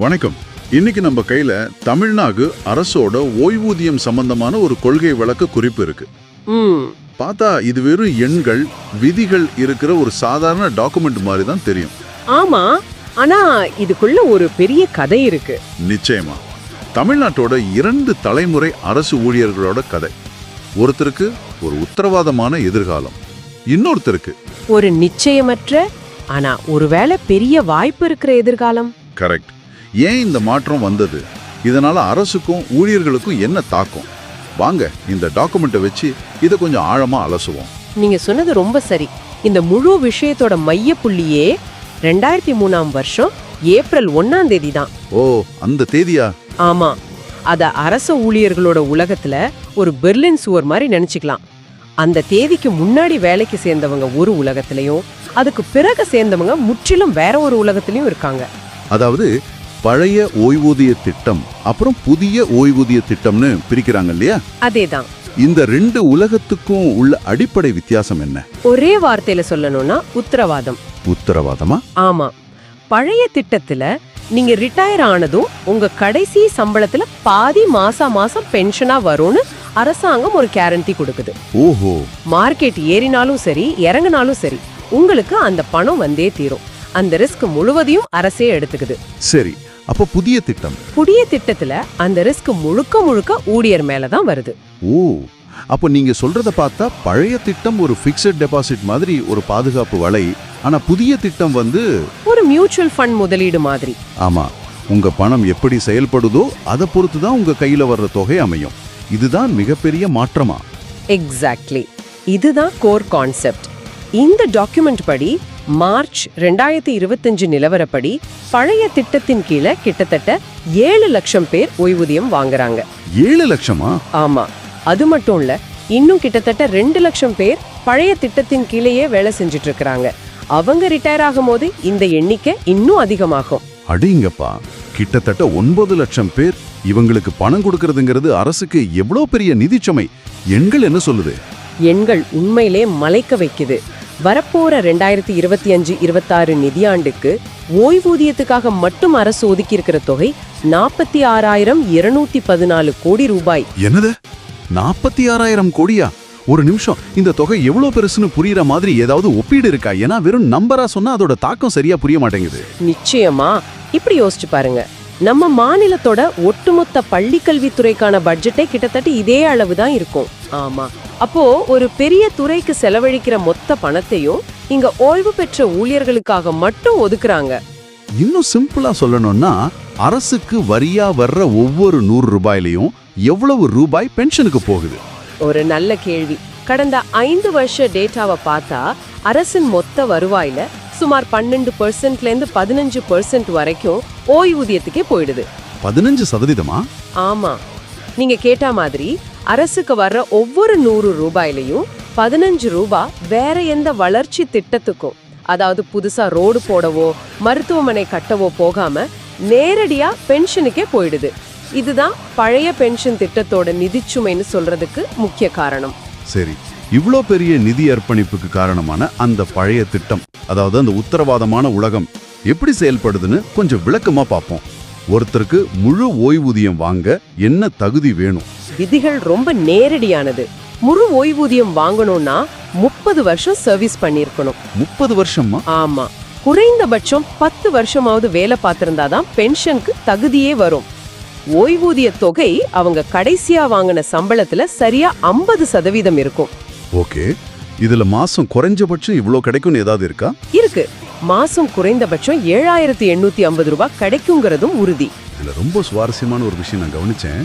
வணக்கம். இன்னைக்கு நம்ம கையில தமிழ்நாடு அரசோட ஓய்வூதியம் சம்பந்தமான ஒரு கொள்கை விளக்க குறிப்பு இருக்கு. பார்த்தா இது வெறும் எண்கள் விதிகள் இருக்கிற ஒரு சாதாரண டாக்குமெண்ட் மாதிரி தான் தெரியும். ஆமா. ஆனா இதுக்குள்ள ஒரு பெரிய கதை இருக்கு. நிச்சயமா. தமிழ்நாட்டோட இரண்டு தலைமுறை அரசு ஊழியர்களோட கதை. ஒருத்தருக்கு ஒரு உத்தரவாதமான எதிர்காலம். இன்னொருத்தருக்கு ஒரு நிச்சயமற்ற ஆனா ஒருவேளை பெரிய வாய்ப்பு இருக்கிற எதிர்காலம். கரெக்ட். ஏன் இந்த மாற்றம் வந்தது? இதனால அரசுக்கும் ஊழியர்களுக்கும் என்ன தாக்கம்? வாங்க இந்த டாக்குமெண்ட்டை வச்சு இதை கொஞ்சம் ஆழமா அலசுவோம். நீங்க சொன்னது ரொம்ப சரி. இந்த முழு விஷயத்தோட மைய புள்ளியே ரெண்டாயிரத்தி மூணாம் வருஷம் ஏப்ரல் ஒன்னாம் தேதி தான். ஓ அந்த தேதியா? ஆமா. அத அரச ஊழியர்களோட உலகத்துல ஒரு பெர்லின் சுவர் மாதிரி நினைச்சுக்கலாம். அந்த தேதிக்கு முன்னாடி வேலைக்கு சேர்ந்தவங்க ஒரு உலகத்திலயும் அதுக்கு பிறகு சேர்ந்தவங்க முற்றிலும் வேற ஒரு உலகத்திலயும் இருக்காங்க. அதாவது பழைய ஓய்வூதிய திட்டம் அப்புறம் புதிய ஓய்வூதிய திட்டம்னு பிரிக்கிறாங்க இல்லையா? அதேதான். இந்த ரெண்டு உலகத்துக்கும் உள்ள அடிப்படை வித்தியாசம் என்ன? ஒரே வார்த்தையில சொல்லணும்னா உத்தரவாதம். உத்தரவாதமா? ஆமா. பழைய திட்டத்துல நீங்க ரிட்டையர் ஆனதும் உங்க கடைசி சம்பளத்துல பாதி மாசா மாசம் பென்ஷனா வரும்னு அரசாங்கம் ஒரு கேரண்டி கொடுக்குது. ஓஹோ. மார்க்கெட் ஏறினாலும் சரி இறங்குனாலும் சரி உங்களுக்கு அந்த பணம் வந்தே தீரும். அந்த ரிஸ்க் முழுவதையும் அரசே எடுத்துக்குது. சரி அப்ப புதிய திட்டம்? புதிய திட்டத்துல அந்த ரிஸ்க் முழுக்க முழுக்க ஊழியர் மேல தான் வருது. ஓ அப்போ நீங்க சொல்றத பார்த்தா பழைய திட்டம் ஒரு ஃபிக்ஸட் டெபாசிட் மாதிரி ஒரு பாதுகாப்பு வலை ஆனா புதிய திட்டம் வந்து ஒரு மியூச்சுவல் ஃபண்ட் முதலீடு மாதிரி. ஆமா உங்க பணம் எப்படி செயல்படுதோ அதை பொறுத்து தான் உங்க கையில வர்ற தொகை அமையும். இதுதான் மிகப்பெரிய மாற்றமா? எக்ஸாக்ட்லி இதுதான் கோர் கான்செப்ட் இந்த டாக்குமெண்ட் படி மார்ச் ரெண்டாயிரத்தி இருபத்தஞ்சு நிலவரப்படி பழைய திட்டத்தின் கீழே கிட்டத்தட்ட ஏழு லட்சம் பேர் ஓய்வூதியம் வாங்குறாங்க. ஏழு லட்சமா? ஆமா. அது மட்டும் இல்ல இன்னும் கிட்டத்தட்ட ரெண்டு லட்சம் பேர் பழைய திட்டத்தின் கீழேயே வேலை செஞ்சுட்டு இருக்காங்க அவங்க ரிட்டையர் ஆகும்போது இந்த எண்ணிக்கை இன்னும் அதிகமாகும். அடிங்கப்பா. கிட்டத்தட்ட ஒன்பது லட்சம் பேர் இவங்களுக்கு பணம் கொடுக்கறதுங்கிறது அரசுக்கு எவ்வளோ பெரிய நிதிச்சுமை? எண்கள் என்ன சொல்லுது? எண்கள் உண்மையிலே மலைக்க வைக்குது. வரப்போற ரெண்டாயிரத்தி இருபத்தி அஞ்சு இருபத்தாறு நிதியாண்டுக்கு ஓய்வூதியத்துக்காக மட்டும் அரசு ஒதுக்கி இருக்கிற தொகை நாற்பத்தி ஆறாயிரம் இருநூத்தி பதினாலு கோடி ரூபாய். என்னது? நாற்பத்தி ஆறாயிரம் கோடியா? ஒரு நிமிஷம். இந்த தொகை எவ்வளோ பெருசுன்னு புரியுற மாதிரி ஏதாவது ஒப்பீடு இருக்கா? ஏன்னா வெறும் நம்பரா சொன்னா அதோட தாக்கம் சரியா புரிய மாட்டேங்குது. நிச்சயமா. இப்படி யோசிச்சு பாருங்க. நம்ம மாநிலத்தோட ஒட்டுமொத்த பள்ளி கல்வித்துறைக்கான பட்ஜெட்டே கிட்டத்தட்ட இதே அளவு தான் இருக்கும். ஆமா. அப்போ ஒரு பெரிய துறைக்கு செலவழிக்கிற மொத்த பணத்தையும் இங்க ஓய்வு பெற்ற ஊழியர்களுக்காக மட்டும் ஒதுக்குறாங்க. இன்னும் சிம்பிளா சொல்லணும்னா அரசுக்கு வரியா வர்ற ஒவ்வொரு நூறு ரூபாயிலையும் எவ்வளவு ரூபாய் பென்ஷனுக்கு போகுது? ஒரு நல்ல கேள்வி. கடந்த ஐந்து வருஷ டேட்டாவை பார்த்தா அரசின் மொத்த வருவாயில சுமார் பன்னெண்டு பெர்சென்ட்ல இருந்து பதினஞ்சு பெர்சென்ட் வரைக்கும் ஓய்வூதியத்துக்கே போயிடுது. பதினஞ்சு சதவீதமா? ஆமா. நீங்க கேட்ட மாதிரி அரசுக்கு வர்ற ஒவ்வொரு நூறு ரூபாயிலையும் பதினஞ்சு ரூபா வேற எந்த வளர்ச்சி திட்டத்துக்கும் அதாவது புதுசா ரோடு போடவோ மருத்துவமனை கட்டவோ போகாம நேரடியா பென்ஷனுக்கே போயிடுது. இதுதான் பழைய பென்ஷன் திட்டத்தோட நிதிச்சுமைன்னு சொல்றதுக்கு முக்கிய காரணம். சரி இவ்வளோ பெரிய நிதி அர்ப்பணிப்புக்கு காரணமான அந்த பழைய திட்டம் அதாவது அந்த உத்தரவாதமான உலகம் எப்படி செயல்படுதுன்னு கொஞ்சம் விளக்கமா பார்ப்போம். ஒருத்தருக்கு முழு ஓய்வூதியம் வாங்க என்ன தகுதி வேணும்? விதிகள் ரொம்ப நேரடியானது. முழு ஓய்வூதியம் வாங்கணும்னா முப்பது வருஷம் சர்வீஸ் பண்ணியிருக்கணும் முப்பது வருஷமா? ஆமா. குறைந்தபட்சம் பத்து வருஷமாவது வேலை பார்த்திருந்தாதான் பென்ஷனுக்கு தகுதியே வரும். ஓய்வூதிய தொகை அவங்க கடைசியா வாங்கின சம்பளத்துல சரியா ஐம்பது சதவீதம் இருக்கும். ஓகே. இதுல மாசம் குறைஞ்சபட்சம் இவ்ளோ கிடைக்கும்னு ஏதாவது இருக்கா? இருக்கு. மாசம் குறைந்தபட்சம் ஏழாயிரத்தி எண்ணூத்தி ஐம்பது ரூபாய் கிடைக்குங்கிறதும் உறுதி. இதுல ரொம்ப சுவாரஸ்யமான ஒரு விஷயம் நான் கவனிச்சேன்.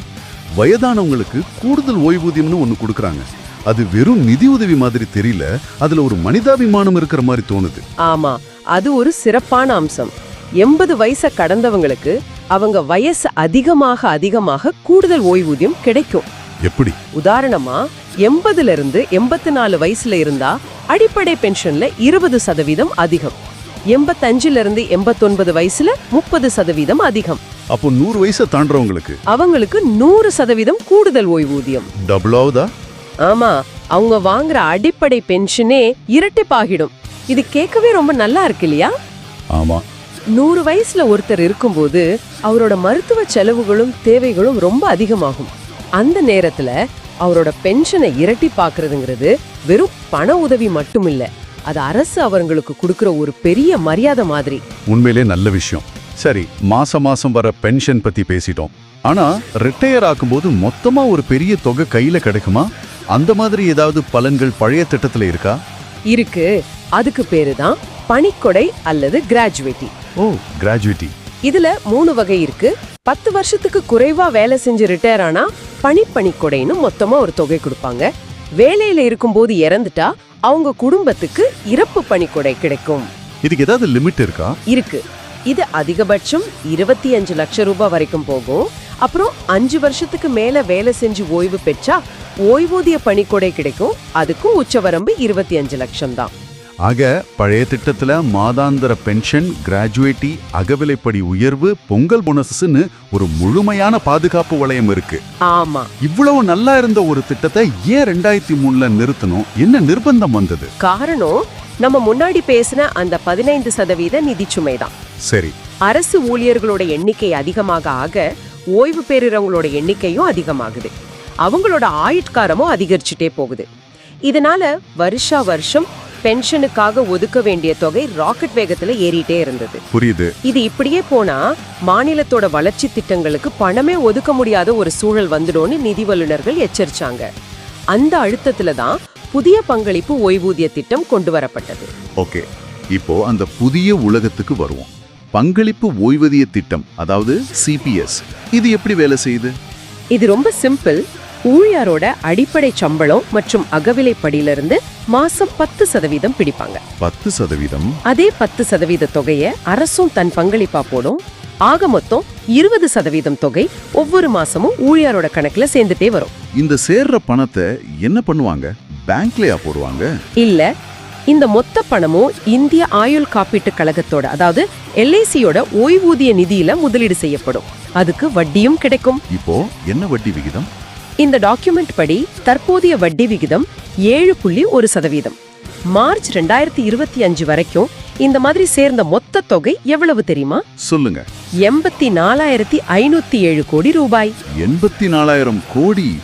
வயதானவங்களுக்கு கூடுதல் ஓய்வூதியம்னு ஒண்ணு கொடுக்கறாங்க. அது வெறும் நிதி உதவி மாதிரி தெரியல. அதுல ஒரு மனிதாபிமானம் இருக்கிற மாதிரி தோணுது. ஆமா அது ஒரு சிறப்பான அம்சம். எண்பது வயசை கடந்தவங்களுக்கு அவங்க வயசு அதிகமாக அதிகமாக கூடுதல் ஓய்வூதியம் கிடைக்கும். எப்படி? உதாரணமா எண்பதுல இருந்து எண்பத்தி நாலு வயசுல இருந்தா அடிப்படை பென்ஷன்ல இருபது சதவீதம் அதிகம். எண்பத்தஞ்சுல இருந்து எண்பத்தொன்பது வயசுல முப்பது சதவீதம் அதிகம். அப்போ நூறு வயசை தாண்டறவங்களுக்கு? அவங்களுக்கு நூறு சதவீதம் கூடுதல் ஓய்வூதியம். டபுள் ஆகுதா? ஆமா அவங்க வாங்குற அடிப்படை பென்ஷனே இரட்டிப்பாகிடும். இது கேட்கவே ரொம்ப நல்லா இருக்கு இல்லையா? ஆமா. நூறு வயசுல ஒருத்தர் இருக்கும்போது அவரோட மருத்துவ செலவுகளும் தேவைகளும் ரொம்ப அதிகமாகும். அந்த நேரத்துல அவரோட பென்ஷனை இரட்டி பாக்குறதுங்கிறது வெறும் பண உதவி மட்டும் இல்ல அது அரசு அவங்களுக்கு கொடுக்கிற ஒரு பெரிய மரியாதை மாதிரி. உண்மையிலே நல்ல விஷயம். சரி மாசம் மாசம் வர பென்ஷன் பத்தி பேசிட்டோம். ஆனா ரிட்டையர் ஆக்கும்போது மொத்தமா ஒரு பெரிய தொகை கையில கிடைக்குமா? அந்த மாதிரி ஏதாவது பலன்கள் பழைய திட்டத்துல இருக்கா? இருக்கு. அதுக்கு பேரு தான் பணிக்கொடை அல்லது கிராஜுவேட்டி. ஓ கிராஜுவிட்டி. இதுல மூணு வகை இருக்கு. பத்து வருஷத்துக்கு குறைவா வேலை செஞ்சு ரிட்டையர் ஆனா பணிப்பணிக்கொடைன்னு மொத்தமா ஒரு தொகை கொடுப்பாங்க. வேலையில இருக்கும்போது இறந்துட்டா அவங்க குடும்பத்துக்கு இறப்பு பணிக்கொடை கிடைக்கும். இதுக்கு ஏதாவது லிமிட் இருக்கா? இருக்கு. இது அதிகபட்சம் இருபத்தி அஞ்சு லட்சம் ரூபாய் வரைக்கும் போகும். அப்புறம் அஞ்சு வருஷத்துக்கு மேல வேலை செஞ்சு ஓய்வு பெற்றா ஓய்வூதிய பணிக்கொடை கிடைக்கும். அதுக்கும் உச்சவரம்பு இருபத்தி அஞ்சு லட்சம் தான் ஆக பழைய திட்டத்துல மாதாந்திர பென்ஷன் கிராஜுவேட்டி அகவிலைப்படி உயர்வு பொங்கல் போனஸ்னு ஒரு முழுமையான பாதுகாப்பு வளையம் இருக்கு. ஆமா. இவ்வளவு நல்லா இருந்த ஒரு திட்டத்தை ஏன் ரெண்டாயிரத்தி மூணுல நிறுத்தணும்? என்ன நிர்பந்தம் வந்தது? காரணம் நம்ம முன்னாடி பேசின அந்த பதினைந்து சதவீத நிதிச்சுமை தான். சரி. அரசு ஊழியர்களோட எண்ணிக்கை அதிகமாக ஆக ஓய்வு பெறுறவங்களோட எண்ணிக்கையும் அதிகமாகுது. அவங்களோட ஆயுட்காரமும் அதிகரிச்சுட்டே போகுது. இதனால வருஷா வருஷம் பென்ஷனுக்காக ஒதுக்க வேண்டிய தொகை ராக்கெட் வேகத்துல ஏறிட்டே இருந்தது. புரியுது. இது இப்படியே போனா மாநிலத்தோட வளர்ச்சி திட்டங்களுக்கு பணமே ஒதுக்க முடியாத ஒரு சூழல் வந்துடும்னு நிதி வல்லுநர்கள் எச்சரிச்சாங்க. அந்த அழுத்தத்துல தான் புதிய பங்களிப்பு ஓய்வூதிய திட்டம் கொண்டு வரப்பட்டது. ஓகே. இப்போ அந்த புதிய உலகத்துக்கு வருவோம். பங்களிப்பு ஓய்வூதிய திட்டம் அதாவது சிபிஎஸ் இது எப்படி வேலை செய்யுது? இது ரொம்ப சிம்பிள். ஊழியரோட அடிப்படை சம்பளம் மற்றும் அகவிலைப்படியிலிருந்து மாசம் பத்து சதவீதம் பிடிப்பாங்க. பத்து சதவீதம்? அதே பத்து சதவீத தொகையை அரசும் தன் பங்களிப்பா போடும். ஆக மொத்தம் இருபது சதவீதம் தொகை ஒவ்வொரு மாசமும் ஊழியரோட கணக்குல சேர்ந்துட்டே வரும். இந்த சேர்ற பணத்தை என்ன பண்ணுவாங்க? பேங்க்லயா போடுவாங்க? இல்ல இந்த மொத்த பணமும் இந்திய ஆயுள் காப்பீட்டு கழகத்தோட அதாவது எல்ஐசியோட ஓய்வூதிய நிதியில முதலீடு செய்யப்படும். அதுக்கு வட்டியும் கிடைக்கும். இப்போ என்ன வட்டி விகிதம்? இந்த டாக்குமெண்ட் படி தற்போதைய வட்டி விகிதம் ஏழு புள்ளி ஒரு சதவீதம். மார்ச் ரெண்டாயிரத்தி இருபத்தி அஞ்சு வரைக்கும் இந்த மாதிரி சேர்ந்த மொத்த தொகை எவ்வளவு தெரியுமா? சொல்லுங்க. எண்பத்தி நாலாயிரத்தி ஐநூத்தி ஏழு கோடி ரூபாய். எண்பத்தி நாலாயிரம் கோடி?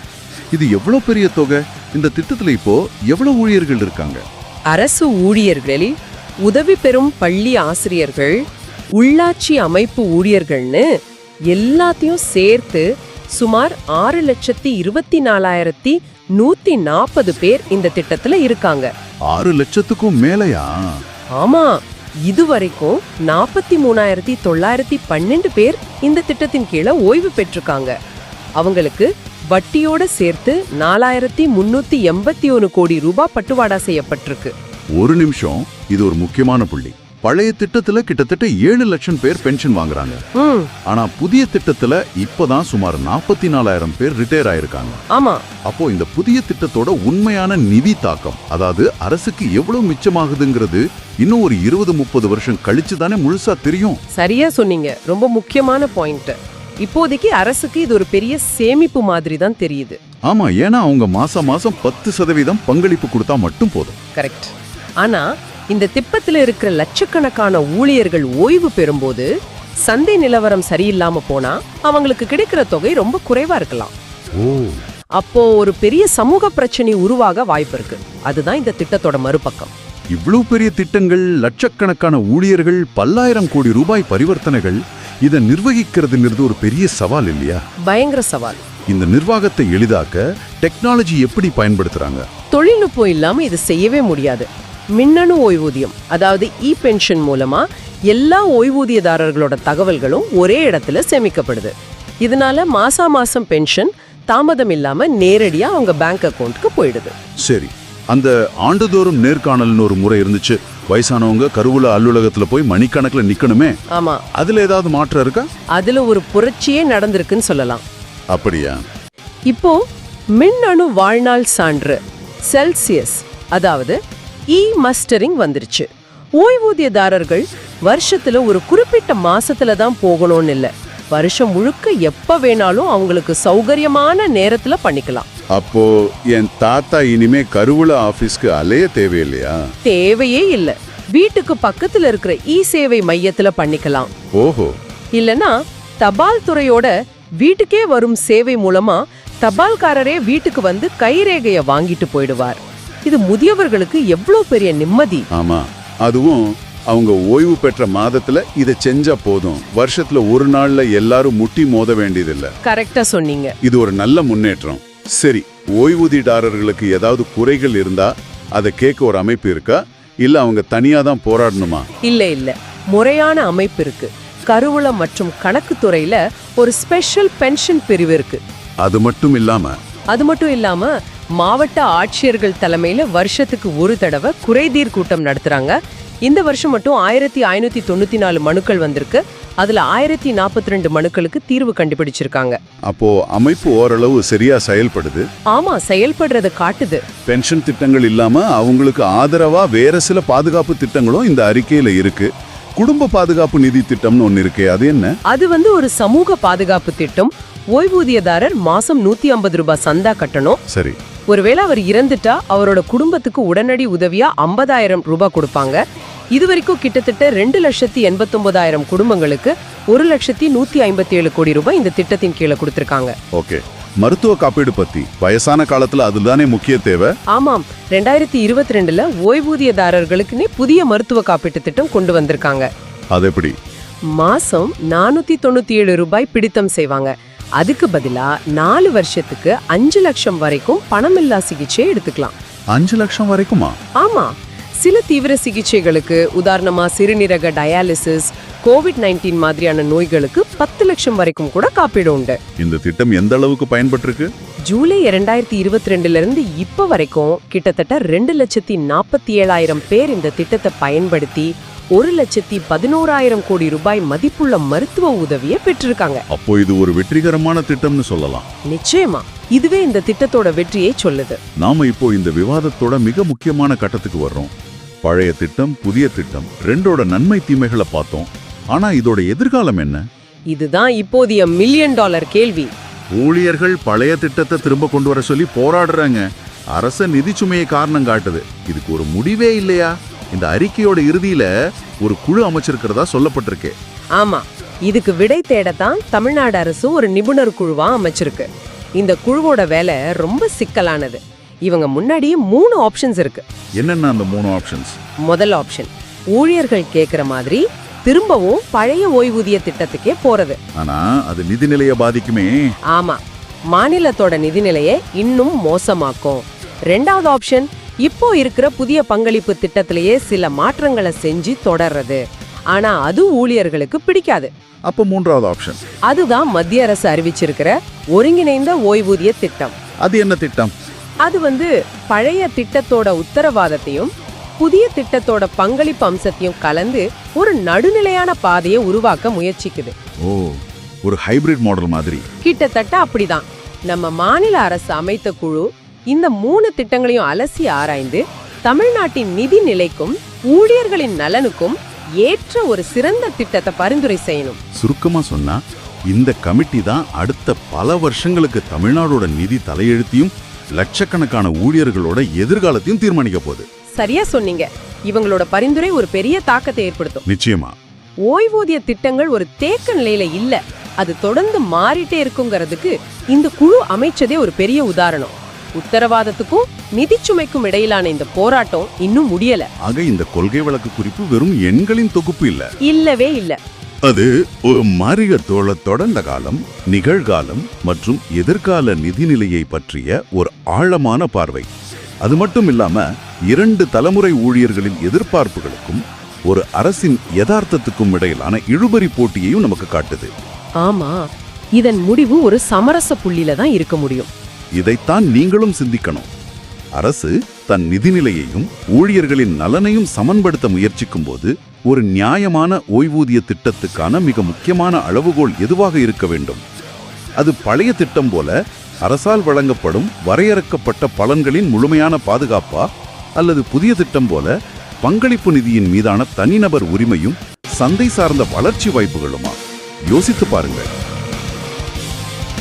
இது எவ்வளவு பெரிய தொகை? இந்த திட்டத்துல இப்போ எவ்வளவு ஊழியர்கள் இருக்காங்க? அரசு ஊழியர்களில் உதவி பெறும் பள்ளி ஆசிரியர்கள் உள்ளாட்சி அமைப்பு ஊழியர்கள்னு எல்லாத்தையும் சேர்த்து சுமார் ஆறு லட்சத்தி இருபத்தி நாலாயிரத்தி நூத்தி நாற்பது பேர் இந்த திட்டத்துல இருக்காங்க. ஆறு லட்சத்துக்கும் மேலையா? ஆமா இதுவரைக்கும் நாற்பத்தி மூணாயிரத்தி தொள்ளாயிரத்தி பன்னெண்டு பேர் இந்த திட்டத்தின் கீழே ஓய்வு பெற்றிருக்காங்க. அவங்களுக்கு வட்டியோட சேர்த்து நாலாயிரத்தி முன்னூத்தி எண்பத்தி ஒன்னு கோடி ரூபாய் பட்டுவாடா செய்யப்பட்டிருக்கு. ஒரு நிமிஷம் இது ஒரு முக்கியமான புள்ளி. பழைய திட்டத்துல கிட்டத்தட்ட ஏழு லட்சம் பேர் பென்ஷன் வாங்குறாங்க. ஆனா புதிய திட்டத்துல இப்பதான் சுமார் நாற்பத்தி நாலாயிரம் பேர் ரிட்டையர் ஆயிருக்காங்க. ஆமா. அப்போ இந்த புதிய திட்டத்தோட உண்மையான நிதி தாக்கம் அதாவது அரசுக்கு எவ்வளவு மிச்சமாகுதுங்கிறது இன்னும் ஒரு இருபது முப்பது வருஷம் கழிச்சு தானே முழுசா தெரியும். சரியா சொன்னீங்க. ரொம்ப முக்கியமான பாயிண்ட் இப்போதைக்கு அரசுக்கு இது ஒரு பெரிய சேமிப்பு மாதிரி தான் தெரியுது. ஆமா ஏன்னா அவங்க மாசம் மாசம் பத்து சதவீதம் பங்களிப்பு கொடுத்தா மட்டும் போதும். கரெக்ட் ஆனா இந்த திட்டத்துல இருக்கிற லட்சக்கணக்கான ஊழியர்கள் ஓய்வு பெறும்போது சந்தை நிலவரம் சரியில்லாம போனா அவங்களுக்கு கிடைக்கிற தொகை ரொம்ப குறைவா இருக்கலாம். அப்போ ஒரு பெரிய சமூக பிரச்சனை உருவாக வாய்ப்பு இருக்கு. அதுதான் இந்த திட்டத்தோட மறுபக்கம். இவ்வளவு பெரிய திட்டங்கள் லட்சக்கணக்கான ஊழியர்கள் பல்லாயிரம் கோடி ரூபாய் பரிவர்த்தனைகள் இதை நிர்வகிக்கிறதுங்கிறது ஒரு பெரிய சவால் இல்லையா? பயங்கர சவால். இந்த நிர்வாகத்தை எளிதாக்க டெக்னாலஜி எப்படி பயன்படுத்துறாங்க? தொழில்நுட்பம் இல்லாம இது செய்யவே முடியாது. மின்னணு ஓய்வூதியம் அதாவது இ பென்ஷன் மூலமா எல்லா ஓய்வூதியதாரர்களோட தகவல்களும் ஒரே இடத்துல சேமிக்கப்படுது. இதனால மாசா மாசம் பென்ஷன் தாமதம் இல்லாம நேரடியா அவங்க பேங்க் அக்கவுண்ட்க்கு போயிடுது. சரி அந்த ஆண்டுதோறும் நேர்காணல்னு ஒரு முறை இருந்துச்சு. வயசானவங்க கருவூல அலுவலகத்துல போய் மணிக்கணக்குல நிக்கணுமே. ஆமா. அதுல ஏதாவது மாற்றம் இருக்கா? அதுல ஒரு புரட்சியே நடந்திருக்குன்னு சொல்லலாம். அப்படியா? இப்போ மின்னணு வாழ்நாள் சான்று செல்சியஸ் அதாவது இ மஸ்டரிங் வந்துருச்சு. ஓய்வூதியதாரர்கள் வருஷத்துல ஒரு குறிப்பிட்ட மாசத்துல தான் போகணும்னு இல்ல. வருஷம் முழுக்க எப்ப வேணாலும் அவங்களுக்கு சௌகரியமான நேரத்துல பண்ணிக்கலாம். அப்போ என் தாத்தா இனிமே கருவூல ஆபீஸ்க்கு அலைய தேவையில்லையா? தேவையே இல்ல. வீட்டுக்கு பக்கத்துல இருக்கிற இ சேவை மையத்துல பண்ணிக்கலாம். ஓஹோ. இல்லனா தபால் துறையோட வீட்டுக்கே வரும் சேவை மூலமா தபால்காரரே வீட்டுக்கு வந்து கைரேகைய வாங்கிட்டு போயிடுவார். இது முதியவர்களுக்கு எவ்வளவு பெரிய நிம்மதி? ஆமா. அதுவும் அவங்க ஓய்வு பெற்ற மாதத்துல இதை செஞ்சா போதும். வருஷத்துல ஒரு நாள்ல எல்லாரும் முட்டி மோத வேண்டியதில்ல. கரெக்டா சொன்னீங்க. இது ஒரு நல்ல முன்னேற்றம். சரி ஓய்வூதியதாரர்களுக்கு ஏதாவது குறைகள் இருந்தா அதை கேட்க ஒரு அமைப்பு இருக்கா? இல்ல அவங்க தனியா தான் போராடணுமா? இல்ல இல்ல. முறையான அமைப்பு இருக்கு. கருவூலம் மற்றும் கணக்கு துறையில ஒரு ஸ்பெஷல் பென்ஷன் பிரிவு இருக்கு. அது மட்டும் இல்லாம அது மட்டும் இல்லாம மாவட்ட ஆட்சியர்கள் தலைமையில வருஷத்துக்கு ஒரு தடவை குறைதீர் கூட்டம் நடத்துறாங்க. இந்த வருஷம் மட்டும் ஆயிரத்தி ஐநூத்தி தொண்ணூத்தி நாலு மனுக்கள் வந்திருக்கு. அதுல ஆயிரத்தி நாற்பத்தி ரெண்டு மனுக்களுக்கு தீர்வு கண்டுபிடிச்சிருக்காங்க. அப்போ அமைப்பு ஓரளவு சரியா செயல்படுது? ஆமா செயல்படுறது காட்டுது. பென்ஷன் திட்டங்கள் இல்லாம அவங்களுக்கு ஆதரவா வேற சில பாதுகாப்பு திட்டங்களும் இந்த அறிக்கையில இருக்கு. குடும்ப பாதுகாப்பு நிதி திட்டம்னு ஒன்னு இருக்கே அது என்ன? அது வந்து ஒரு சமூக பாதுகாப்பு திட்டம். ஓய்வூதியதாரர் மாசம் நூத்தி ஐம்பது ரூபாய் சந்தா கட்டணும். சரி. ஒருவேளை அவர் இறந்துட்டா அவரோட குடும்பத்துக்கு உடனடி உதவியா ஐம்பதாயிரம் ரூபாய் கொடுப்பாங்க. இது வரைக்கும் கிட்டத்தட்ட ரெண்டு லட்சத்தி எண்பத்தொன்பதாயிரம் குடும்பங்களுக்கு ஒரு லட்சத்தி நூத்தி ஐம்பத்தி ஏழு கோடி ரூபாய் இந்த திட்டத்தின் கீழே கொடுத்திருக்காங்க. ஓகே. மருத்துவ காப்பீடு பத்தி வயசான காலத்துல அதுதானே முக்கிய தேவை? ஆமாம். ரெண்டாயிரத்தி இருபத்தி ரெண்டுல ஓய்வூதியதாரர்களுக்குன்னே புதிய மருத்துவ காப்பீட்டு திட்டம் கொண்டு வந்திருக்காங்க. அது எப்படி மாசம் நானூத்தி தொண்ணூத்தி ஏழு ரூபாய் பிடித்தம் செய்வாங்க. அதுக்கு பதிலா நாலு வருஷத்துக்கு அஞ்சு லட்சம் வரைக்கும் பணமில்லா சிகிச்சை எடுத்துக்கலாம். அஞ்சு லட்சம் வரைக்குமா? ஆமா. சில தீவிர சிகிச்சைகளுக்கு உதாரணமா சிறுநீரக டயாலிசிஸ் கோவிட் நைன்டீன் மாதிரியான நோய்களுக்கு பத்து லட்சம் வரைக்கும் கூட காப்பீடு உண்டு. இந்த திட்டம் எந்த அளவுக்கு பயன்பட்டிருக்கு ஜூலை இரண்டாயிரத்தி இருபத்தி ரெண்டுல இருந்து இப்ப வரைக்கும் கிட்டத்தட்ட ரெண்டு லட்சத்தி நாற்பத்தி ஏழாயிரம் பேர் இந்த திட்டத்தை பயன்படுத்தி ஒரு லட்சத்தி பதினோராயிரம் கோடி ரூபாய் மதிப்புள்ள மருத்துவ உதவியை பெற்றிருக்காங்க. அப்போ இது ஒரு வெற்றிகரமான திட்டம்னு சொல்லலாம். நிச்சயமா. இதுவே இந்த திட்டத்தோட வெற்றியை சொல்லுது. நாம இப்போ இந்த விவாதத்தோட மிக முக்கியமான கட்டத்துக்கு வர்றோம். பழைய திட்டம் புதிய திட்டம் ரெண்டோட நன்மை தீமைகளை பார்த்தோம். ஆனா இதோட எதிர்காலம் என்ன? இதுதான் இப்போதைய மில்லியன் டாலர் கேள்வி. ஊழியர்கள் பழைய திட்டத்தை திரும்ப கொண்டு வர சொல்லி போராடுறாங்க. அரச நிதி சுமையை காரணம் காட்டுது. இதுக்கு ஒரு முடிவே இல்லையா? இந்த அறிக்கையோட இறுதியில ஒரு குழு அமைச்சிருக்கிறதா சொல்லப்பட்டிருக்கே. ஆமா. இதுக்கு விடை தேடத்தான் தமிழ்நாடு அரசு ஒரு நிபுணர் குழுவா அமைச்சிருக்கு. இந்த குழுவோட வேலை ரொம்ப சிக்கலானது. இவங்க முன்னாடியே மூணு ஆப்ஷன்ஸ் இருக்கு. என்னென்ன அந்த மூணு ஆப்ஷன்ஸ் முதல் ஆப்ஷன் ஊழியர்கள் கேக்குற மாதிரி திரும்பவும் பழைய ஓய்வூதிய திட்டத்துக்கே போறது. ஆனா அது நிதிநிலைய பாதிக்குமே. ஆமா. மாநிலத்தோட நிதிநிலையை இன்னும் மோசமாக்கும். ரெண்டாவது ஆப்ஷன் இப்போ இருக்கிற புதிய பங்களிப்பு திட்டத்திலேயே சில மாற்றங்களை செஞ்சு தொடர்றது. ஆனா அது ஊழியர்களுக்கு பிடிக்காது. அப்ப மூன்றாவது ஆப்ஷன் அதுதான் மத்திய அரசு அறிவிச்சிருக்கிற ஒருங்கிணைந்த ஓய்வூதிய திட்டம். அது என்ன திட்டம்? அது வந்து பழைய திட்டத்தோட உத்தரவாதத்தையும் புதிய திட்டத்தோட பங்களிப்பு அம்சத்தையும் கலந்து ஒரு நடுநிலையான பாதையை உருவாக்க முயற்சிக்குது. ஓ ஒரு ஹைபிரிட் மாடல் மாதிரி. கிட்டத்தட்ட அப்படிதான். நம்ம மாநில அரசு அமைத்த குழு இந்த மூணு திட்டங்களையும் அலசி ஆராய்ந்து தமிழ்நாட்டின் நிதி நிலைக்கும் ஊழியர்களின் நலனுக்கும் ஏற்ற ஒரு சிறந்த திட்டத்தை பரிந்துரை செய்யணும். சுருக்கமா சொன்னா இந்த கமிட்டி தான் அடுத்த பல வருஷங்களுக்கு தமிழ்நாடோட நிதி தலையெழுத்தையும் லட்சக்கணக்கான ஊழியர்களோட எதிர்காலத்தையும் தீர்மானிக்க போகுது. சரியா சொன்னீங்க. இவங்களோட பரிந்துரை ஒரு பெரிய தாக்கத்தை ஏற்படுத்தும். நிச்சயமா. ஓய்வூதிய திட்டங்கள் ஒரு தேக்க நிலையில இல்ல. அது தொடர்ந்து மாறிட்டே இருக்குங்கிறதுக்கு இந்த குழு அமைச்சதே ஒரு பெரிய உதாரணம். உத்தரவாதத்துக்கும் நிதிச்சுமைக்கும் இடையிலான இந்த போராட்டம் இன்னும் முடியல. ஆக இந்த கொள்கை வழக்கு குறிப்பு வெறும் எண்களின் தொகுப்பு இல்ல. இல்லவே இல்ல. அது ஒரு மாறிய தோள தொடர்ந்த காலம் நிகழ்காலம் மற்றும் எதிர்கால நிதிநிலையை பற்றிய ஒரு ஆழமான பார்வை. அது மட்டும் இல்லாம இரண்டு தலைமுறை ஊழியர்களின் எதிர்பார்ப்புகளுக்கும் ஒரு அரசின் யதார்த்தத்துக்கும் இடையிலான இழுபறி போட்டியையும் நமக்கு காட்டுது. ஆமா இதன் முடிவு ஒரு சமரச புள்ளியில தான் இருக்க முடியும். இதைத்தான் நீங்களும் சிந்திக்கணும். அரசு தன் நிதிநிலையையும் ஊழியர்களின் நலனையும் சமன்படுத்த முயற்சிக்கும் போது ஒரு நியாயமான ஓய்வூதிய திட்டத்துக்கான மிக முக்கியமான அளவுகோல் எதுவாக இருக்க வேண்டும்? அது பழைய திட்டம் போல அரசால் வழங்கப்படும் வரையறுக்கப்பட்ட பலன்களின் முழுமையான பாதுகாப்பா? அல்லது புதிய திட்டம் போல பங்களிப்பு நிதியின் மீதான தனிநபர் உரிமையும் சந்தை சார்ந்த வளர்ச்சி வாய்ப்புகளுமா? யோசித்து பாருங்கள்.